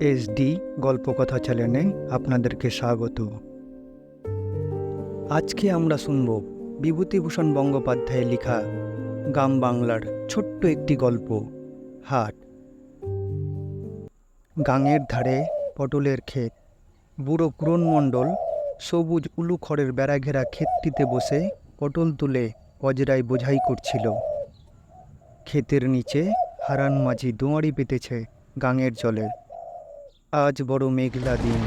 SD গল্পকথা চ্যানেলে আপনাদেরকে স্বাগত। আজকে আমরা শুনব বিভূতিভূষণ বন্দ্যোপাধ্যায়ের লেখা গ্রাম বাংলার ছোট্ট একটি গল্প, হাট। গাঙের ধারে পটলের ক্ষেত, বুড়ো কুরন মণ্ডল সবুজ উলু খড়ের বেড়া ঘেরা ক্ষেতটিতে বসে পটল তুলে অজরায় বোঝাই করছিল। ক্ষেতের নিচে হারান মাঝি দোঁয়ারি পেতেছে গাঙের জলে আজ বড় মেঘলা দিন।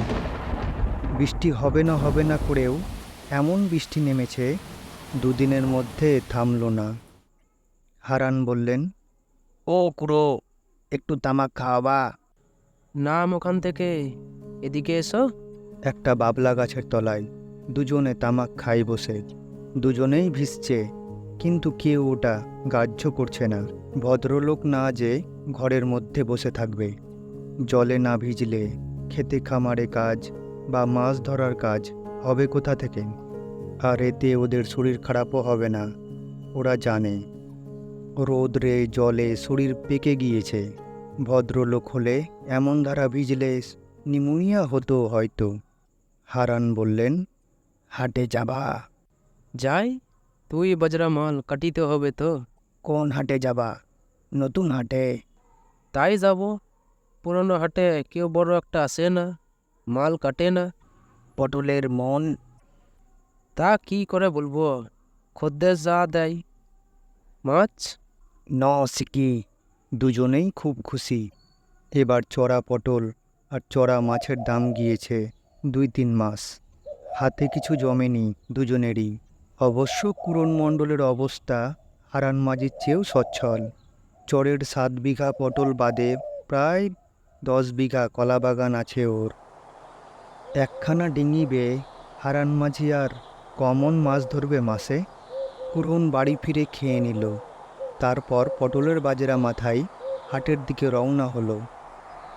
বৃষ্টি হবে না হবে না করেও এমন বৃষ্টি নেমেছে দুদিনের মধ্যে থামলো না। হারান বললেন ও কুড়ো একটু তামাক খাওয়াবা। নাম ওখান থেকে এদিকে এসো। একটা বাবলা গাছের তলায় দুজনে তামাক খাই বসে। দুজনেই ভিজছে কিন্তু কেউ ওটা গ্রাহ্য করছে না। ভদ্রলোক না যে ঘরের মধ্যে বসে থাকবে। জলে না ভিজলে খেতে খামারে কাজ বা মাছ ধরার কাজ হবে কোথা থেকে? আর এতে ওদের শরীর খারাপও হবে না ওরা জানে। রোদরে জলে শরীর পেকে গিয়েছে। ভদ্রলোক হলে এমন ধারা ভিজলে নিমোনিয়া হতো হয়তো। হারান বললেন হাটে যাবা। যাই তুই বজরা মাল কাটিতে হবে তো। কোন হাটে যাবা? নতুন হাটে। তাই যাব। পুরনো হাটে কেউ বড় একটা আসে না, মাল কাটে না। পটলের মন। তা কি করে বলব? খদ্দের যা দেয়। মাছ? ন সিকি, দুজনেই খুব খুশি। এবার চড়া পটল আর চড়া মাছের দাম গিয়েছে দুই তিন মাস। হাতে কিছু জমেনি দুজনেরই। অবশ্য কুরন মণ্ডলের অবস্থা হারান মাঝির চেয়েও সচ্ছল। চরের সাত বিঘা পটল বাদে প্রায় দশ বিঘা কলা বাগান আছে ওর। একখানা ডিঙি বেয়ে হারান মাঝি আর কমন মাছ ধরবে মাসে? কুরন বাড়ি ফিরে খেয়ে নিল। তারপর পটলের বাজেরা মাথায় হাটের দিকে রওনা হলো।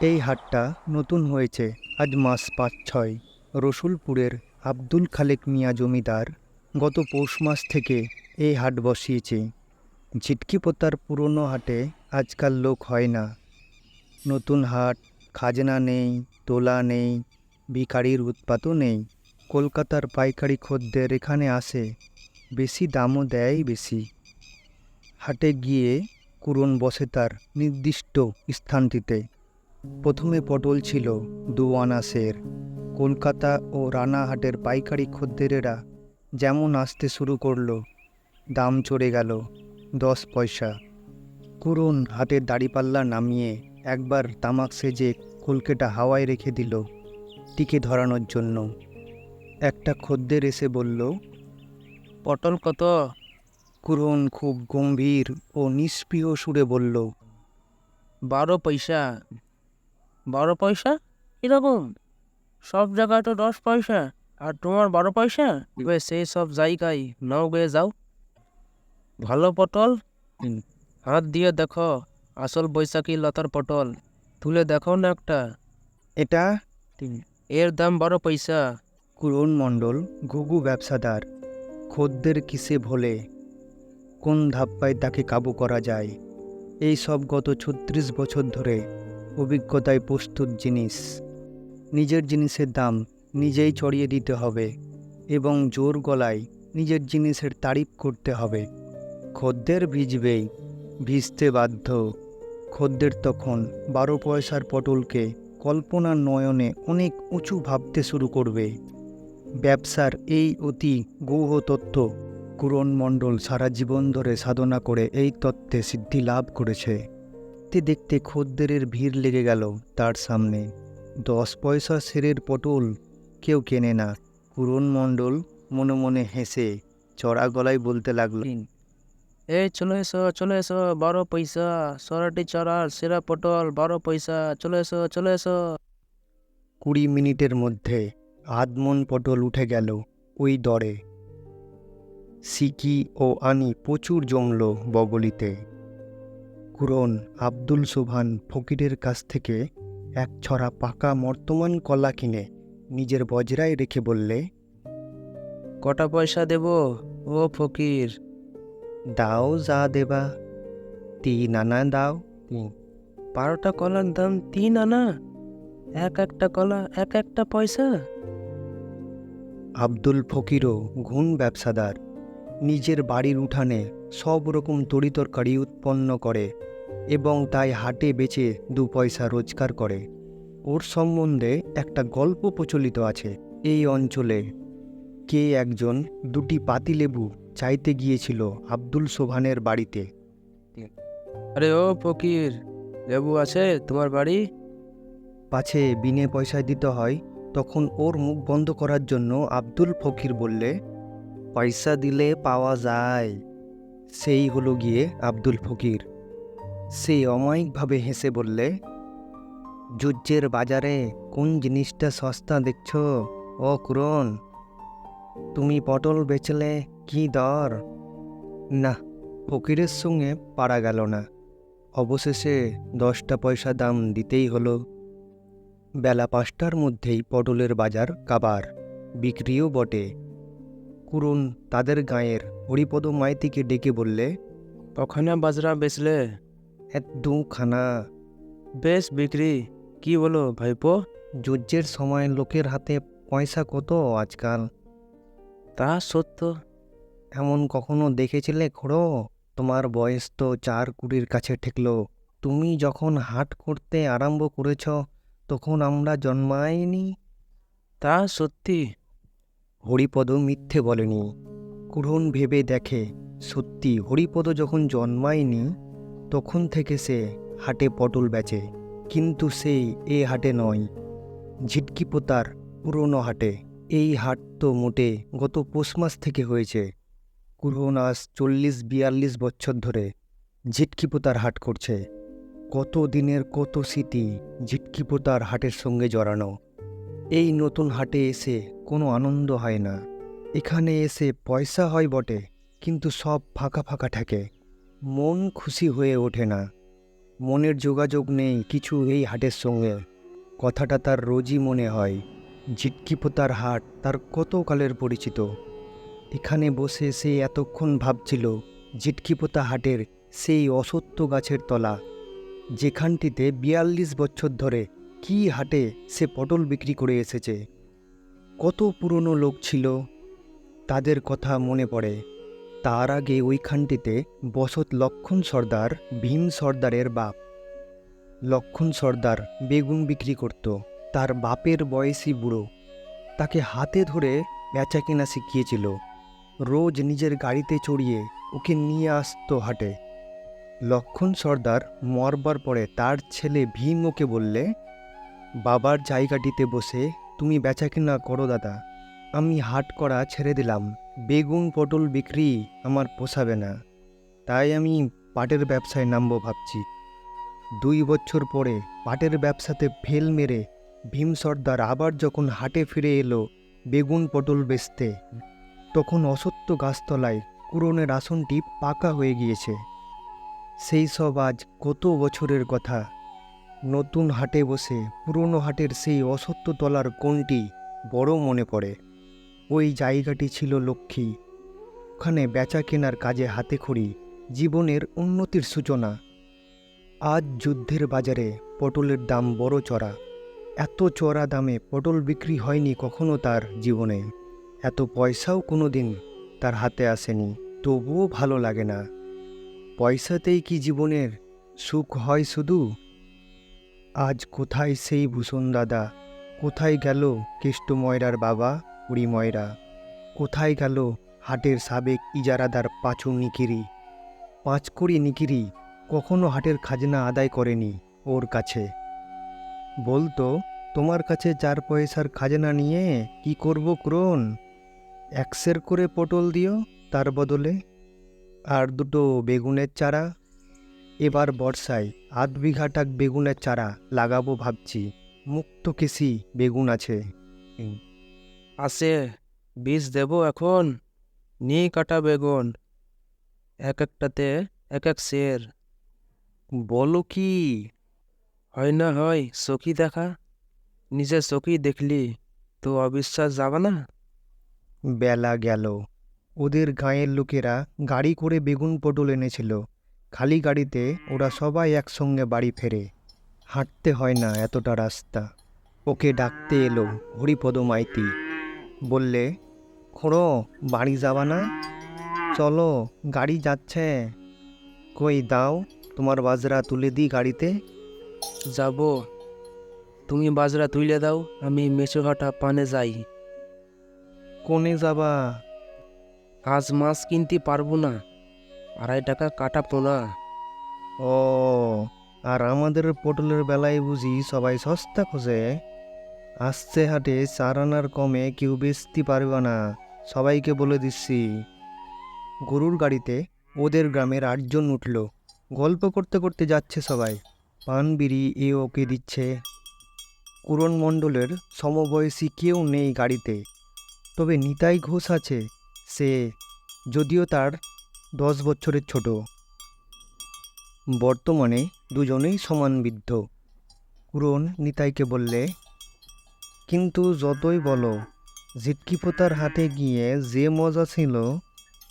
এই হাটটা নতুন হয়েছে, আজ মাস পাঁচ ছয়। রসুলপুরের আব্দুল খালেক মিয়া জমিদার গত পৌষ মাস থেকে এই হাট বসিয়েছে। ঝিটকি ঝিটকিপোতার পুরনো হাটে আজকাল লোক হয় না। নতুন হাট, খাজনা নেই, তোলা নেই, ভিখারির উৎপাতও নেই। কলকাতার পাইকারি খদ্দের এখানে আসে, বেশি দামও দেয় বেশি। হাটে গিয়ে কুরন বসে তার নির্দিষ্ট স্থানটিতে। প্রথমে পটল ছিল দু আনাসের কলকাতা ও রানাহাটের পাইকারি খদ্দেরেরা যেমন আসতে শুরু করল, দাম চড়ে গেল দশ পয়সা। কুরন হাতের দাড়িপাল্লা নামিয়ে একবার তামাক সেজে কলকেটা হাওয়ায় রেখে দিল টিকে ধরানোর জন্য। একটা খদ্দের এসে বলল, পটল কত? কুরন খুব গম্ভীর ও নিষ্প্রিয় সুরে বলল, বারো পয়সা। বারো পয়সা? এরকম সব জায়গায় তো দশ পয়সা। আর তোমার বারো পয়সা? এবার সেই সব জায়গায় নাও গিয়ে যাও। ভালো পটল? হাত দিয়ে দেখো। আসল বৈশাখী লতার পটল। তুলে দেখো না একটা। এটা? এর দাম বারো পয়সা। কুরন মণ্ডল ঘুঘু ব্যবসাদার খদ্দের কিসে ভোলে? কোন ধাপ্পায় তাকে কাবু করা যায়? এই সব গত ছত্রিশ বছর ধরে অভিজ্ঞতায় প্রস্তুত জিনিস। নিজের জিনিসের দাম নিজেই চড়িয়ে দিতে হবে এবং জোর গলায় নিজের জিনিসের তারিফ করতে হবে। খদ্দের ভিজবেই। ভিজতে বাধ্য। খদ্দের তখন বারো পয়সার পটলকে কল্পনার নয়নে অনেক উঁচু ভাবতে শুরু করবে। ব্যবসার এই অতি গৌহ তত্ত্ব কুরন মণ্ডল সারা জীবন ধরে সাধনা করে এই তত্ত্বে সিদ্ধি লাভ করেছে। দেখতে দেখতে খদ্দেরের ভিড় লেগে গেল তার সামনে। দশ পয়সা সেরের পটল কেউ কেনে না। কুরন মণ্ডল মনে মনে হেসে, চড়া গলায় বলতে লাগল এই চলে এসো চলে এসো বারো পয়সা। সরাটি চড়ার সেরা পটল বারো পয়সা। চলে এসো চলে এসো। কুড়ি মিনিটের মধ্যে আধমন পটল উঠে গেল ওই দরে। সিকি ও আনি প্রচুর জমল বগলিতে। কুরন আব্দুল সুবহান ফকিরের কাছ থেকে এক ছড়া পাকা মর্তমান কলা কিনে নিজের বজরায় রেখে বললে কটা পয়সা দেব ও ফকির? দাও যা দেবা। তিন আনা দাও। বারোটা কলার দাম তিন আনা এক একটা কলা, এক একটা পয়সা। আব্দুল ফকিরও ঘুণ ব্যবসাদার। নিজের বাড়ির উঠানে সব রকম তরিতরকারি উৎপন্ন করে এবং তাই হাটে বেচে দু পয়সা রোজগার করে। ওর সম্বন্ধে একটা গল্প প্রচলিত আছে এই অঞ্চলে। কে একজন দুটি পাতিলেবু চাইতে গিয়েছিল আব্দুল সোভানের বাড়িতে। আরে ও ফকির লেবু আছে তোমার বাড়ি? পাছে বিনে পয়সায় দিতে হয় তখন ওর মুখ বন্ধ করার জন্য আব্দুল ফকির বললে পয়সা দিলে পাওয়া যায়। সেই হলো গিয়ে আব্দুল ফকির। সে অমায়িকভাবে হেসে বললে জুজ্জের বাজারে কোন জিনিসটা সস্তা দেখছ ও কুরন? তুমি পটল বেচলে কি দর? না ফকিরের সঙ্গে পারা গেল না। অবশেষে দশটা পয়সা দাম দিতেই হলো। বেলা পাঁচটার মধ্যেই পটলের বাজার কাবার বিক্রিও বটে। কুরুন তাদের গাঁয়ের হরিপদ মাইতিকে ডেকে বললে ওখানে বাজরা বেচলে? দুখানা। বেশ বিক্রি কি বলো ভাইপো? যুদ্ধের সময় লোকের হাতে পয়সা কত আজকাল? তা সত্য এমন কখনো দেখেছিলে খোড়ো তোমার বয়স তো চার কুড়ির কাছে ঠেকলো। তুমি যখন হাট করতে আরম্ভ করেছ তখন আমরা জন্মাইনি তা সত্যি। হরিপদ মিথ্যে বলেনি। কুরুন ভেবে দেখে সত্যি হরিপদ যখন জন্মায়নি তখন থেকে সে হাটে পটল বেচে কিন্তু সে এ হাটে নয় ঝিটকি পোতার পুরনো হাটে। এই হাট তো মোটে গত পৌষ মাস থেকে হয়েছে। কুরুন আজ চল্লিশ বিয়াল্লিশ বছর ধরে ঝিটকি পোতার হাট করছে। কত দিনের কত স্মৃতি ঝিটকি পোতার হাটের সঙ্গে জড়ানো। এই নতুন হাটে এসে কোনো আনন্দ হয় না। এখানে এসে পয়সা হয় বটে, কিন্তু সব ফাঁকা ফাঁকা থাকে। মন খুশি হয়ে ওঠে না। মনের যোগাযোগ নেই কিছু এই হাটের সঙ্গে। কথাটা তার রোজই মনে হয়। ঝিটকি ঝিটকিপোতার হাট তার কত কালের পরিচিত? এখানে বসে সে এতক্ষণ ভাবছিল ঝিটকিপোতা হাটের সেই অসত্য গাছের তলা, যেখানটিতে বিয়াল্লিশ বছর ধরে কি হাটে সে পটল বিক্রি করে এসেছে। কত পুরনো লোক ছিল, তাদের কথা মনে পড়ে। তার আগে ওইখানটিতে বসত লক্ষণ সর্দার, ভীম সর্দারের বাপ। লক্ষণ সর্দার বেগুন বিক্রি করত, তার বাপের বয়সী বুড়ো। তাকে হাতে ধরে বেচা কেনা শিখিয়েছিল। রোজ নিজের গাড়িতে চড়িয়ে ওকে নিয়ে আসতো হাটে। লক্ষণ সর্দার মরবার পরে তার ছেলে ভীম ওকে বললে, বাবার জায়গাটিতে বসে তুমি বেচাকেনা করো দাদা, আমি হাট করা ছেড়ে দিলাম, বেগুন পটল বিক্রি আমার পোষাবে না, তাই আমি পাটের ব্যবসায় নামবো ভাবছি। দুই বছর পরে পাটের ব্যবসাতে ফেল মেরে ভীম সর্দার আবার যখন হাটে ফিরে এলো, বেগুন পটল বেচতে তখন অসত্য গাছতলায় কুরনের আসনটি পাকা হয়ে গিয়েছে। সেই সব আজ কত বছরের কথা। নতুন হাটে বসে পুরনো হাটের সেই অসত্য তলার কোণটি বড় মনে পড়ে। ওই জায়গাটি ছিল লক্ষ্মী। ওখানে বেচা কেনার কাজে হাতে খড়ি, জীবনের উন্নতির সূচনা। আজ যুদ্ধের বাজারে পটলের দাম বড় চড়া। এত চড়া দামে পটল বিক্রি হয়নি কখনো তার জীবনে। এত পয়সাও কোনো দিন তার হাতে আসেনি, তবুও ভালো লাগে না। পয়সাতেই কি জীবনের সুখ হয় শুধু? আজ কোথায় সেই ভূষণ দাদা? কোথায় গেল কেষ্ট ময়রার বাবা উড়ি ময়রা? কোথায় গেল হাটের সাবেক ইজারাদার পাঁচু নিকিরি? পাঁচকড়ি নিকিরি কখনো হাটের খাজনা আদায় করেনি ওর কাছে। বলতো, তোমার কাছে চার পয়সার খাজনা নিয়ে কি করব ক্রোন? একশের করে পটল দিও তার বদলে, আর দুটো বেগুনের চারা। এবার বর্ষায় আধ বিঘাটাক বেগুনের চারা লাগাবো ভাবছি, মুক্ত কেসি বেগুন আছে। আসে বীজ দেবো এখন, নিয়ে কাটা বেগুন, এক একটাতে এক এক শের বলো কি, হয় না হয় চকি দেখা নিজে চকি দেখলি তো অবিশ্বাস যাবে না? বেলা গেল। ওদের গাঁয়ের লোকেরা গাড়ি করে বেগুন পটল এনেছিল। খালি গাড়িতে ওরা সবাই একসঙ্গে বাড়ি ফেরে। হাঁটতে হয় না এতটা রাস্তা। ওকে ডাকতে এলো হরিপদ মাইতি। বললে, খোড়ো, বাড়ি যাবা না? চলো, গাড়ি যাচ্ছে। কই দাও, তোমার বাজরা তুলে দিই গাড়িতে। যাব। তুমি বাজরা তুলে দাও, আমি মেচোঘাটা পানে যাই। কোনে যাবা। আজ মাছ কিনতে পারব না। আড়াই টাকা কাটা পোনা ও আর আমাদের পটলের বেলায় বুঝি সবাই সস্তা খোঁজে। আসছে হাটে চার আনার কমে কেউ বেচতে পারবে না সবাইকে বলে দিচ্ছি। গরুর গাড়িতে ওদের গ্রামের আটজন উঠল। গল্প করতে করতে যাচ্ছে সবাই। পান বিড়ি এ ওকে দিচ্ছে। কুরন মণ্ডলের সমবয়সী কেউ নেই গাড়িতে। তবে নিতাই ঘোষ আছে। সে, যদিও তার দশ বছরের ছোট। বর্তমানে দুজনেই সমান বৃদ্ধ। কুরন নিতাইকে বললে, কিন্তু যতই বলো ঝিটকিপোতার হাতে গিয়ে যে মজা ছিল,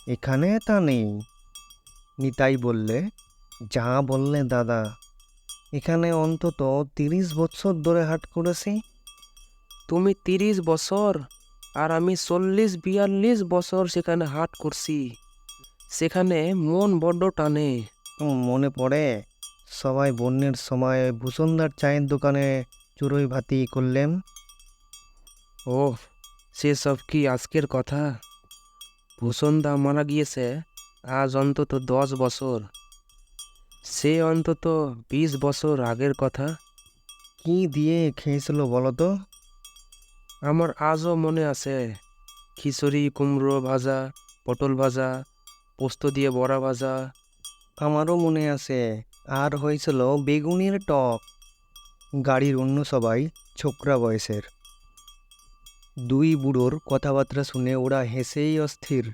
এখানে তা নেই। নিতাই বললে, যা বললে দাদা, এখানে অন্তত তিরিশ বছর ধরে হাট করেছি। তুমি তিরিশ বছর আর আমি চল্লিশ বিয়াল্লিশ বছর সেখানে হাট করছি। সেখানে মন বড্ড টানে। মনে পড়ে? সবাই বন্যের সময় ভূষণদার চায়ের দোকানে চুরোই ভাতি করলেন? ও সেসব কি আজকের কথা? ভূষণদা মারা গিয়েছে আজ অন্তত দশ বছর। সে অন্তত বিশ বছর আগের কথা। কি দিয়ে খেয়েছিল বলো তো? আমার আজও মনে আছে, খিচুড়ি, কুমড়ো ভাজা, পটল ভাজা, পোস্ত দিয়ে বড়া ভাজা। আমারও মনে আছে, আর হয়েছিল বেগুনের টক। গাড়ির অন্য সবাই ছোকরা বয়সের। দুই বুড়োর কথাবার্তা শুনে ওরা হেসেই অস্থির।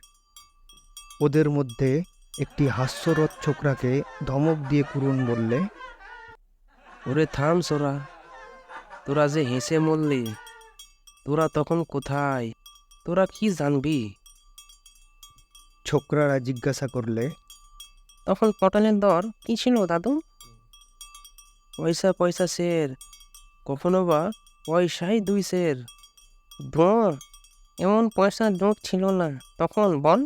ওদের মধ্যে একটি হাস্যরথ ছোকরাকে ধমক দিয়ে কুরুন বললে, ওরে থাম সোরা, তোরা যে হেসে মরলি। তোরা তখন কোথায়? তোরা কি জানবি? ছোকরারা জিজ্ঞাসা করলে তখন পটলের দর কি ছিল দাদু? পয়সা পয়সা সের কখনো বা পয়সাই দুই সের। দর এমন পয়সার জোট ছিল না তখন বল।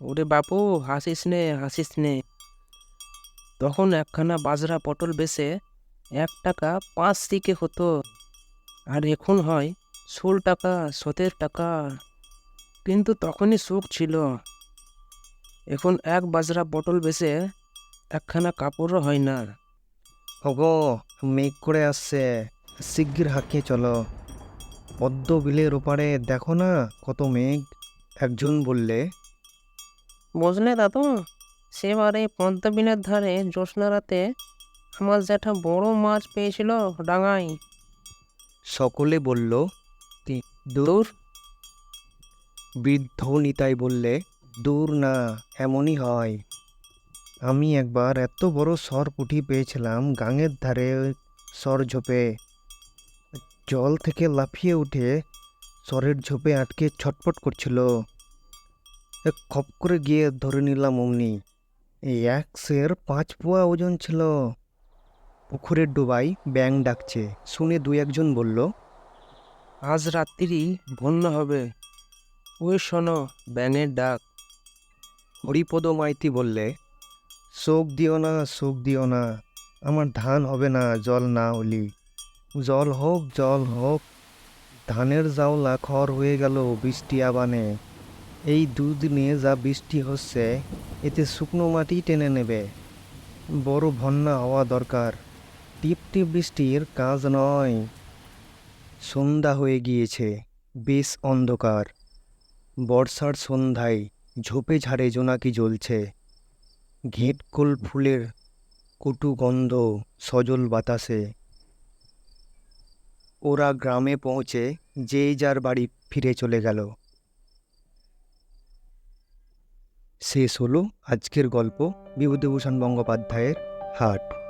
ওরে বাপু হাসিস নে হাসিস নে। তখন একখানা বাজরা পটল বেচে এক টাকা পাঁচ দিকে হতো। আর এখন হয় ষোল টাকা সতেরো টাকা। কিন্তু তখনই সুখ ছিল। এখন এক বাজরা পটল বেচে একখানা কাপড়ও হয় না। ওগো মেঘ করে আসছে। শিগগির হাঁকিয়ে চলো। পদ্ম বিলের ওপারে দেখো না কত মেঘ? একজন বললে বুঝলে দাদু সেবারে পদ্মবিলের ধারে জ্যোৎস্না রাতে আমার জ্যাঠা বড় মাছ পেয়েছিল ডাঙায়। সকলে বলল, "তি- দূর। বৃদ্ধ নিতাই বললে, দূর না, এমনই হয়। আমি একবার এত বড় সর পুঁটি পেয়েছিলাম গাঙের ধারে সর ঝোপে। জল থেকে লাফিয়ে উঠে সরের ঝোপে আটকে ছটপট করছিল। খপ করে গিয়ে ধরে নিলাম অমনি। এক সের পাঁচ পোয়া ওজন ছিল। পুকুরের ডোবাই ব্যাং ডাকছে। শুনে দু একজন বলল আজ রাত্রি বন্যা হবে। ওই শোনো ব্যাঙের ডাক। হরিপদ মাইতি বললে শোক দিও না শোক দিও না। আমার ধান হবে না জল না হলি জল হোক জল হোক। ধানের জাওলা খড় হয়ে গেল বৃষ্টি আবানে। এই দুদিনে যা বৃষ্টি হচ্ছে এতে শুকনো মাটি টেনে নেবে। বড় বন্যা হওয়া দরকার। টিপ টিপ বৃষ্টির কাজ নয়। সন্ধ্যা হয়ে গিয়েছে, বেশ অন্ধকার। বর্ষার সন্ধ্যায় ঝোপে ঝাড়ে জোনাকি জ্বলছে। ঘেঁটকোল ফুলের কটু গন্ধ সজল বাতাসে। ওরা গ্রামে পৌঁছে যেই যার বাড়ি ফিরে চলে গেল। শেষ হলো আজকের গল্প বিভূতিভূষণ বন্দ্যোপাধ্যায়ের হাট।